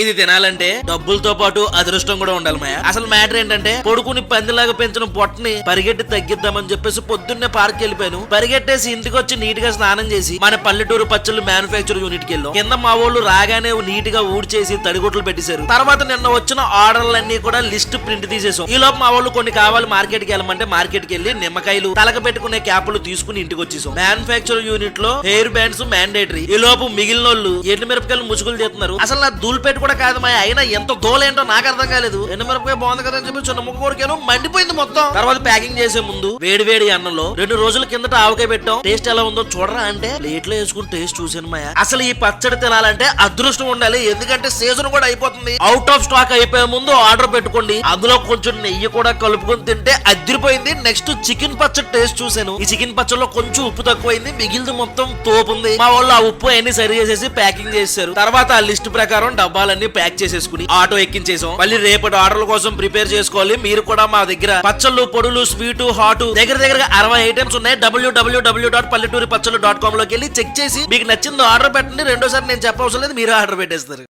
ఇది తినాలంటే డబ్బులతో పాటు అదృష్టం కూడా ఉండాలి మాయా. అసలు మ్యాటర్ ఏంటంటే పొడుకుని పందిలాగా పెంచిన పొట్టని పరిగెట్టి తగ్గిద్దామని చెప్పేసి పొద్దున్నే పార్క్ వెళ్ళిపోయాను. పరిగెట్టేసి ఇంటికి వచ్చి నీట్గా స్నానం చేసి మన పల్లెటూరు పచ్చళ్ళు మ్యానుఫ్యాక్చర్ యూనిట్కి వెళ్ళాం. కింద మా వాళ్ళు రాగానే నీట్గా ఊడ్చేసి తడిగుట్లు పెట్టేశారు. తర్వాత నిన్న వచ్చిన ఆర్డర్లన్నీ కూడా లిస్ట్ ప్రింట్ తీసేసాం. ఈ లోపు మా వాళ్ళు కొన్ని కావాలి మార్కెట్కి వెళ్ళమంటే మార్కెట్కి వెళ్ళి నిమ్మకాయలు తలక పెట్టుకునే క్యాపులు తీసుకుని ఇంటికి వచ్చేసాం. మ్యానుఫ్యాక్చర్ యూనిట్లో హెయిర్ బ్యాండ్స్ మ్యాండేటరీ ఈ లోపు మిగిలిన వాళ్ళు ఎండు మిరపకాయలు ముసుగులు చేస్తున్నారు అసలు నా దూల్పెట్టు కూడా కాదు మా అయినా ఎంత దోలేంటో నాకు అర్థం కాలేదు. ఎండు మిరపకాయ బాగుంది కదా అని చెప్పి చిన్న ముక్క కొరికాను మండిపోయింది మొత్తం. తర్వాత ప్యాకింగ్ చేసే ముందు వేడి వేడి అన్నంలో రెండు రోజుల కిందట ఆవకాయ పెట్టాం. టేస్ట్ ఎలా ఉందో చూడరా అంటే ప్లేట్లో వేసుకుని టేస్ట్ చూసాను మాయ. అసలు ఈ పచ్చడి తినాలంటే అదృష్టం ఉండాలి. ఎందుకంటే సీజన్ కూడా అయిపోతుంది. అవుట్ ఆఫ్ స్టాక్ అయిపోయే ముందు ఆర్డర్ పెట్టుకోండి. అందులో కొంచెం నెయ్యి కూడా కలుపుకొని తింటే అదిరిపోయింది. నెక్స్ట్ చికెన్ పచ్చడి టేస్ట్ చూసాను ఈ చికెన్ పచ్చడిలో కొంచెం ఉప్పు తక్కువైంది. మిగిలింది మొత్తం తోపుంది. మా వాళ్ళు ఆ ఉప్పు అన్ని సరి చేసేసి ప్యాకింగ్ చేశారు. తర్వాత ఆ లిస్ట్ ప్రకారం డబ్బాలు సామాన్లన్నీ ప్యాక్ చేసేసుకుని ఆటో ఎక్కించేసాం. మళ్ళీ రేపటి ఆర్డర్ల కోసం ప్రిపేర్ చేసుకోవాలి. మీరు కూడా మా దగ్గర పచ్చళ్ళు పొడులు స్వీటు హాట్ దగ్గర దగ్గర అరవై ఐటమ్స్ ఉన్నాయి. డబ్ల్యూడబ్ల్యూడబ్ల్యూ డాట్ పల్లెటూరి పచ్చళ్ళు డాట్ కామ్లోకి వెళ్ళి చెక్ చేసి మీకు నచ్చిందో ఆర్డర్ పెట్టండి. రెండోసారి నేను చెప్పవసరం లేదు మీరు ఆర్డర్ పెట్టేస్తారు.